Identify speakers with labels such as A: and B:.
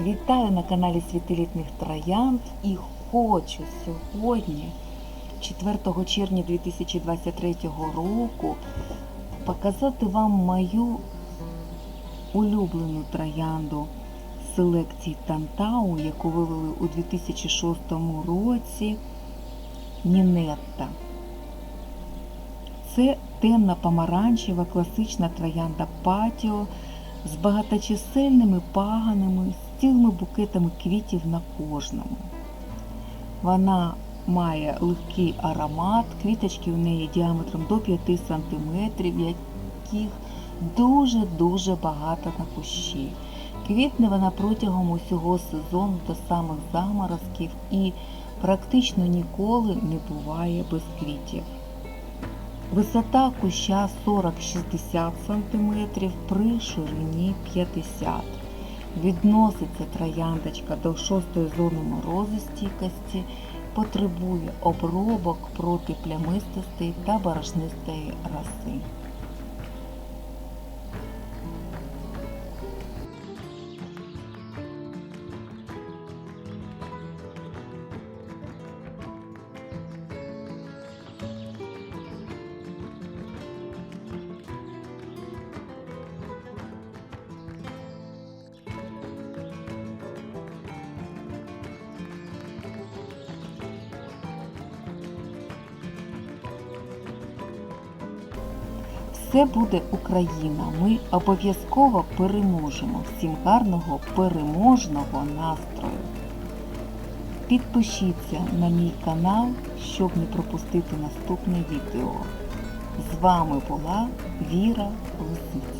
A: Вітаю на каналі Світилітних Троянд і хочу сьогодні, 4 червня 2023 року, показати вам мою улюблену троянду селекції Тантау, яку вивели у 2006 році Нінетта. Це темна помаранчева класична троянда патіо з багаточисельними паганами, з цілими букетами квітів на кожному. Вона має легкий аромат, квіточки у неї діаметром до 5 см, яких дуже-дуже багато на кущі. Квітне вона протягом усього сезону до самих заморозків і практично ніколи не буває без квітів. Висота куща 40-60 см, при ширині 50 см. Відноситься трояндочка до шостої зони морозостійкості, потребує обробок проти плямистостей та борошнистої роси. Все буде Україна. Ми обов'язково переможемо. Всім гарного переможного настрою. Підпишіться на мій канал, щоб не пропустити наступне відео. З вами була Віра Лисиця.